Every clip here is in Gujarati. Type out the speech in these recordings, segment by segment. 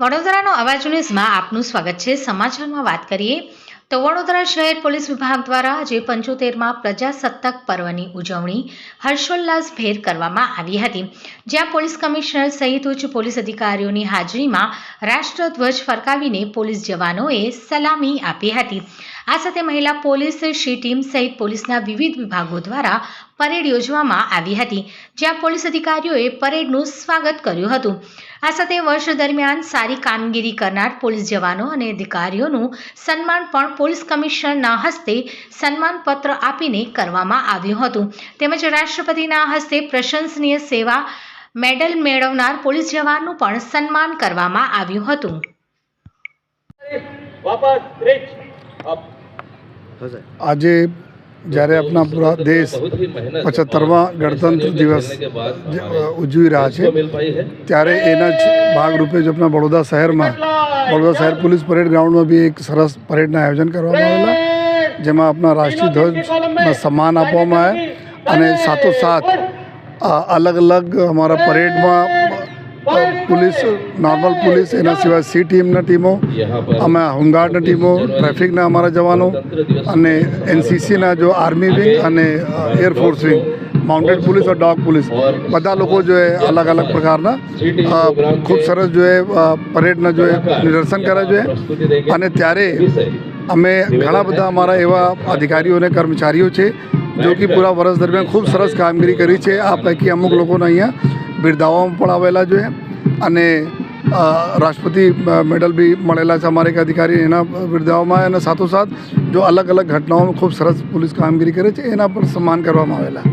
વડોદરાનો અવાજ ન્યૂઝમાં આપનું સ્વાગત છે. સમાચારમાં વાત કરીએ તો વડોદરા શહેર પોલીસ વિભાગ દ્વારા આજે પંચોતેરમાં પ્રજાસત્તાક પર્વની ઉજવણી હર્ષોલ્લાસભેર કરવામાં આવી હતી. જ્યાં પોલીસ કમિશનર સહિત ઉચ્ચ પોલીસ અધિકારીઓની હાજરીમાં રાષ્ટ્રધ્વજ ફરકાવીને પોલીસ જવાનોએ સલામી આપી હતી. આ સાથે મહિલા પોલીસ શી ટીમ સહિત પોલીસના વિવિધ વિભાગો દ્વારા પરેડ યોજવામાં આવી હતી. જ્યાં પોલીસ અધિકારીઓએ પરેડનું સ્વાગત કર્યું હતું. આ સાથે વર્ષ દરમિયાન સારી કામગીરી કરનાર પોલીસ જવાનો અને અધિકારીઓનું સન્માન પણ પોલીસ કમિશનરના હસ્તે સન્માનપત્ર આપીને કરવામાં આવ્યું હતું. તેમજ રાષ્ટ્રપતિના હસ્તે પ્રશંસનીય સેવા મેડલ મેળવનાર પોલીસ જવાનનું પણ સન્માન કરવામાં આવ્યું હતું. આજે જ્યારે આપણા પૂરા દેશ પચહત્તરમા ગણતંત્ર દિવસ ઉજવી રહ્યા છે, ત્યારે એના જ ભાગરૂપે જ આપણા બડોદા શહેરમાં બડોદા શહેર પોલીસ પરેડ ગ્રાઉન્ડમાં બી એક સરસ પરેડના આયોજન કરવામાં આવેલા. જેમાં આપણા રાષ્ટ્રીય ધ્વજમાં સન્માન આપવામાં આવે અને સાથોસાથ અલગ અલગ અમારા પરેડમાં પોલીસ નોર્મલ પોલીસ એના સિવાય સી ટીમના ટીમો અમે હોમગાર્ડની ટીમો ટ્રાફિકના અમારા જવાનો અને એનસીસીના જો આર્મી વિંગ અને air force wing mounted police और ડોગ પોલીસ બધા લોકો જો એ અલગ અલગ પ્રકારના ખૂબ સરસ જો એ પરેડના જો એ નિદર્શન કરે છે અને ત્યારે અમે ઘણા બધા અમારા એવા અધિકારીઓ અને કર્મચારીઓ છે જો કે પૂરા વર્ષ દરમિયાન ખૂબ સરસ કામગીરી કરી છે. આ પૈકી અમુક લોકોને અહીંયા બિરદાવવામાં પણ આવેલા જોઈએ. અને રાષ્ટ્રપતિ મેડલ બી મળેલા છે અમારે એક અધિકારી એના બિરદાવવામાં અને સાથોસાથ જો અલગ અલગ ઘટનાઓમાં ખૂબ સરસ પોલીસ કામગીરી કરે છે, એના પર સન્માન કરવામાં આવેલા.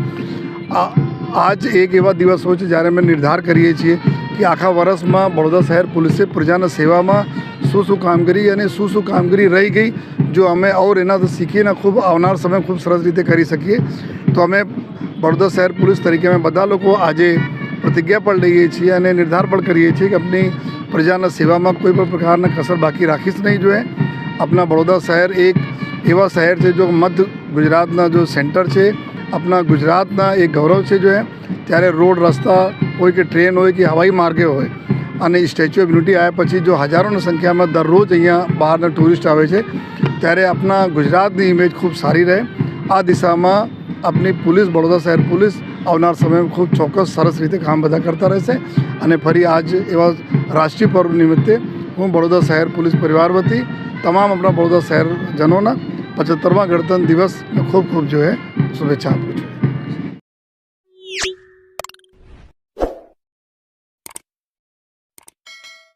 આજ એક એવા દિવસ હોય છે જ્યારે અમે નિર્ધાર કરીએ છીએ કે આખા વર્ષમાં બડોદા શહેર પોલીસે પ્રજાના સેવામાં શું શું કામગીરી અને શું શું કામગીરી રહી ગઈ, જો અમે ઓર એના શીખીને ખૂબ આવનાર સમય ખૂબ સરસ રીતે કરી શકીએ, તો અમે બડોદરા શહેર પોલીસ તરીકે અમે બધા લોકો આજે પ્રતિજ્ઞા પણ લઈએ છીએ અને નિર્ધાર પણ કરીએ છીએ કે આપણી પ્રજાના સેવામાં કોઈ પણ પ્રકારના કસર બાકી રાખીશ નહીં જોઈએ. આપણા બડોદરા શહેર એક એવા શહેર છે જો મધ્ય ગુજરાતના જો સેન્ટર છે આપણા ગુજરાતના એક ગૌરવ છે જો ત્યારે રોડ, રસ્તા હોય કે ટ્રેન હોય કે હવાઈ માર્ગે હોય અને સ્ટેચ્યુ ઓફ યુનિટી આવ્યા પછી જો હજારોની સંખ્યામાં દરરોજ અહીંયા બહારના ટુરિસ્ટ આવે છે, ત્યારે આપણા ગુજરાતની ઇમેજ ખૂબ સારી રહે. આ દિશામાં આપની પોલીસ બડોદા શહેર પોલીસ આવનાર સમયમાં ખૂબ ચોક્કસ સરસ રીતે કામ બધા કરતા રહેશે. અને ફરી આજ એવા રાષ્ટ્રીય પર્વ નિમિત્તે હું બડોદા શહેર પોલીસ પરિવાર વતી તમામ આપણા બડોદરા શહેરજનોના પચહત્તરમા ગણતંત્ર દિવસ ખૂબ ખૂબ જોઈએ શુભેચ્છા આપું છું.